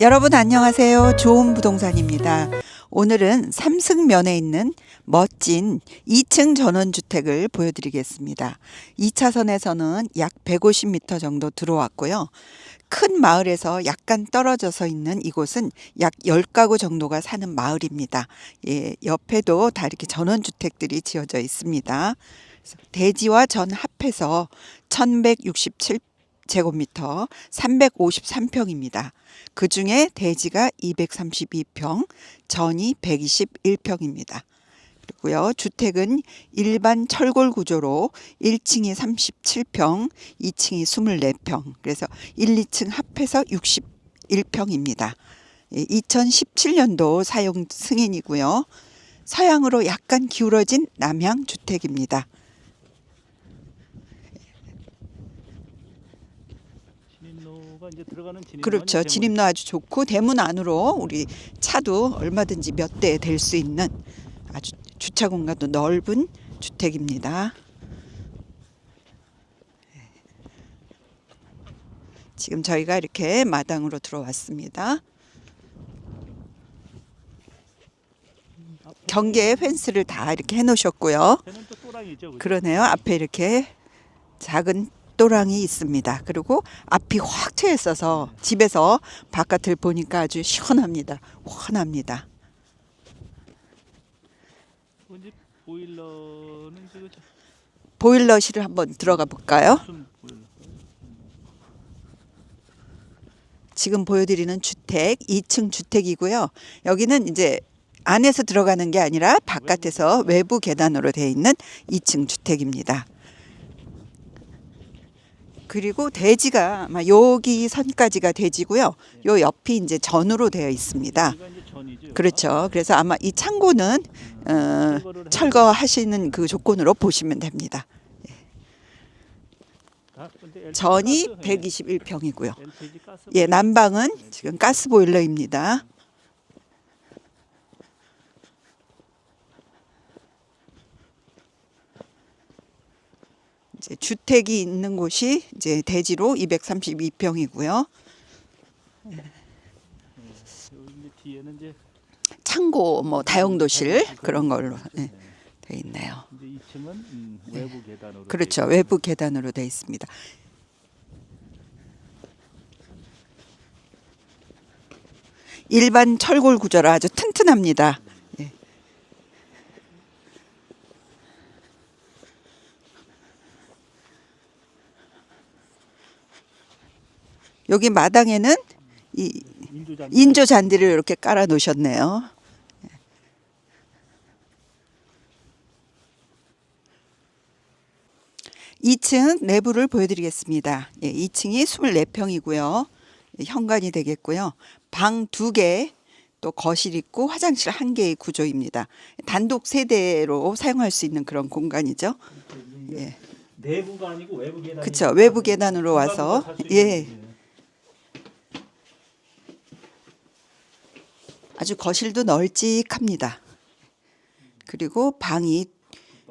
여러분 안녕하세요. 좋은 부동산입니다. 오늘은 삼승면에 있는 멋진 2층 전원주택을 보여드리겠습니다. 2차선에서는 약 150m 정도 들어왔고요. 큰 마을에서 약간 떨어져서 있는 이곳은 약 10가구 정도가 사는 마을입니다. 예, 옆에도 다 이렇게 전원주택들이 지어져 있습니다. 대지와 전 합해서 1167 제곱미터 353평입니다. 그 중에 대지가 232평, 전이 121평입니다. 그리고요, 주택은 일반 철골 구조로 1층이 37평, 2층이 24평, 그래서 1, 2층 합해서 61평입니다. 2017년도 사용 승인이고요. 서양으로 약간 기울어진 남향 주택입니다. 진입로가 이제 들어가는 진입로 그렇죠. 진입로 아주 좋고 대문 안으로 우리 차도 얼마든지 몇 대 될 수 있는 아주 주차 공간도 넓은 주택입니다. 지금 저희가 이렇게 마당으로 들어왔습니다. 경계 펜스를 다 이렇게 해놓으셨고요. 그러네요. 앞에 이렇게 작은 또랑이 있습니다. 그리고 앞이 확 트여 있어서 집에서 바깥을 보니까 아주 시원합니다. 환합니다. 이제 보일러는 지금 보일러실을 한번 들어가 볼까요? 무슨 보일러? 지금 보여드리는 주택 2층 주택이고요. 여기는 이제 안에서 들어가는 게 아니라 바깥에서 외부 계단으로 되어 있는 2층 주택입니다. 그리고 대지가 아마 여기 선까지가 대지고요. 요 옆이 이제 전으로 되어 있습니다. 그렇죠. 그래서 아마 이 창고는 어, 철거하시는 그 조건으로 보시면 됩니다. 전이 가스, 예. 121평이고요. LPG 가스 예, 난방은 지금 가스 보일러입니다. 이제 주택이 있는 곳이 이제 대지로 232평이고요. 여기 이제 뒤에는 이제 창고 뭐 다용도실 그런 걸로 예, 돼 있네요. 이제 2층은 음, 외부 계단으로. 그렇죠. 돼 외부 계단으로 돼 있습니다. 일반 철골 구조라 아주 튼튼합니다. 예. 여기 마당에는 이 인조잔. 인조 잔디를 이렇게 깔아 놓으셨네요. 2층 내부를 보여드리겠습니다. 예, 2층이 24평이고요. 현관이 되겠고요. 방 두 개, 또 거실 있고 화장실 한 개의 구조입니다. 단독 세대로 사용할 수 있는 그런 공간이죠. 예. 내부가 아니고 외부 계단. 그쵸. 외부 계단으로 와서, 예. 아주 거실도 널찍합니다. 그리고 방이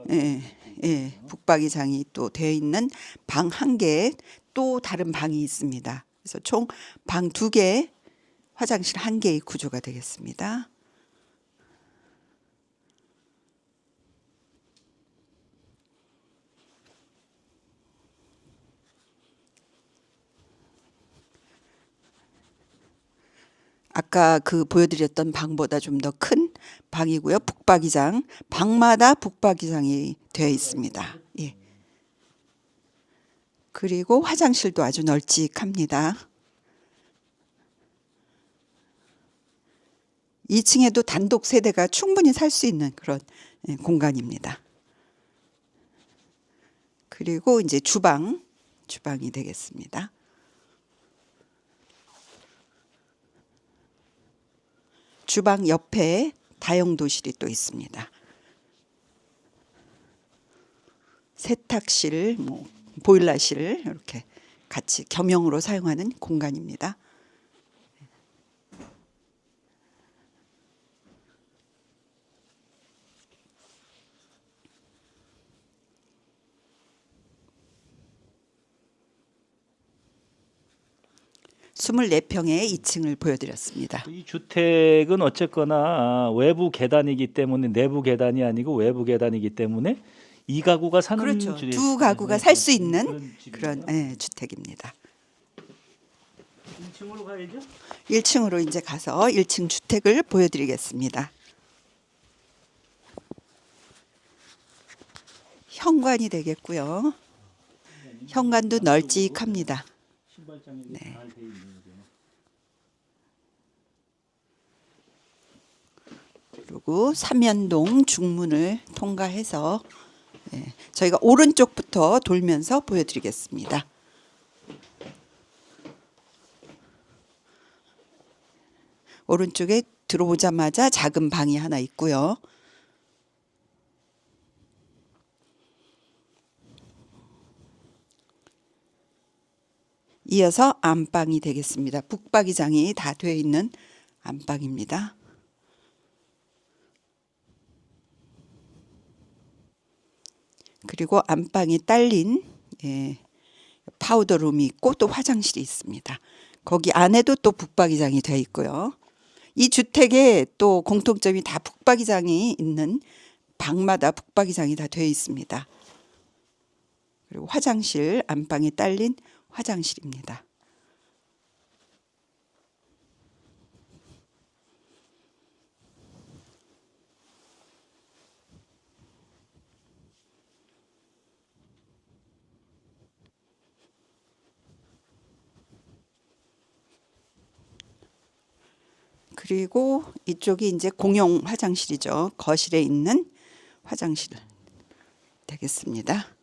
예, 예, 북박이장이 또 되어 있는 방 한 개, 또 다른 방이 있습니다. 그래서 총 방 두 개, 화장실 한 개의 구조가 되겠습니다. 아까 그 보여드렸던 방보다 좀 더 큰 방이고요. 북박이장 방마다 북박이장이 되어 있습니다. 예. 그리고 화장실도 아주 널찍합니다. 2층에도 단독 세대가 충분히 살 수 있는 그런 예, 공간입니다. 그리고 이제 주방, 주방이 되겠습니다. 주방 옆에 다용도실이 또 있습니다. 세탁실, 뭐 보일러실 이렇게 같이 겸용으로 사용하는 공간입니다. 24평의 2층을 보여드렸습니다. 이 주택은 어쨌거나 아, 외부 계단이기 때문에 내부 계단이 아니고 외부 계단이기 때문에 이 가구가 사는 그렇죠. 주택- 두 가구가 살 수 있는 그런 집이네요. 예, 주택입니다. 1층으로 가야죠. 1층으로 이제 가서 1층 주택을 보여드리겠습니다. 현관이 되겠고요. 현관도 널찍합니다. 신발장이 네. 잘돼 있는 거죠. 그리고 삼연동 중문을 통과해서 예, 저희가 오른쪽부터 돌면서 보여드리겠습니다. 오른쪽에 들어오자마자 작은 방이 하나 있고요. 이어서 안방이 되겠습니다. 북박이장이 다 되어 있는 안방입니다. 그리고 안방에 딸린 예, 파우더룸이 있고 또 화장실이 있습니다. 거기 안에도 또 북박이장이 되어 있고요. 이 주택에 또 공통점이 다 북박이장이 있는 방마다 북박이장이 다 되어 있습니다. 그리고 화장실 안방에 딸린 화장실입니다. 그리고 이쪽이 이제 공용 화장실이죠. 거실에 있는 화장실 되겠습니다.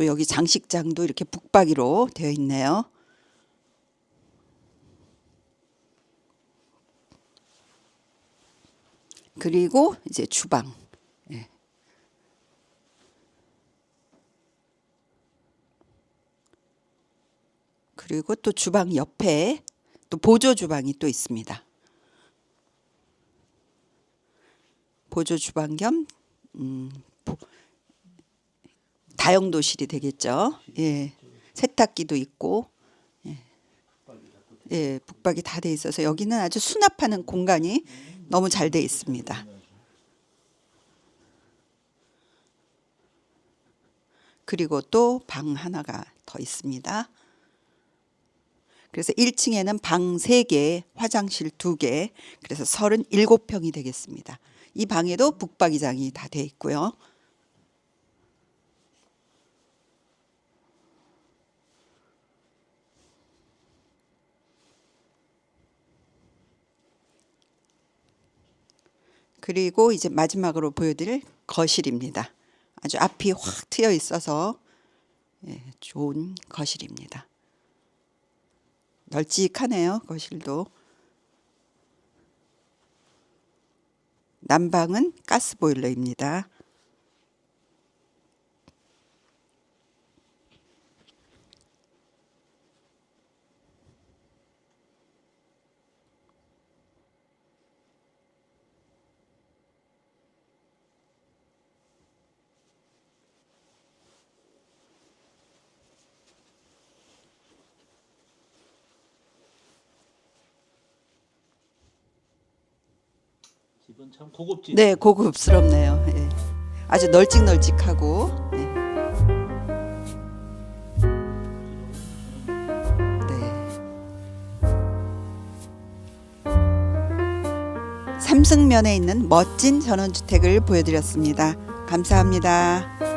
또 여기 장식장도 이렇게 북박이로 되어 있네요. 그리고 이제 주방. 예. 그리고 또 주방 옆에 또 보조 주방이 또 있습니다. 보조 주방 겸 음, 보- 다용도실이 되겠죠. 예. 세탁기도 있고 예. 예, 북박이 다 돼 있어서 여기는 아주 수납하는 공간이 너무 잘 돼 있습니다. 그리고 또 방 하나가 더 있습니다. 그래서 1층에는 방 3개, 화장실 2개, 그래서 37평이 되겠습니다. 이 방에도 북박이장이 다 돼 있고요. 그리고 이제 마지막으로 보여드릴 거실입니다. 아주 앞이 확 트여 있어서 예, 좋은 거실입니다. 널찍하네요. 거실도. 난방은 가스 보일러입니다. 집은 참 고급집. 네, 고급스럽네요. 예. 아주 널찍널찍하고. 네. 네. 삼승면에 있는 멋진 전원주택을 보여드렸습니다. 감사합니다.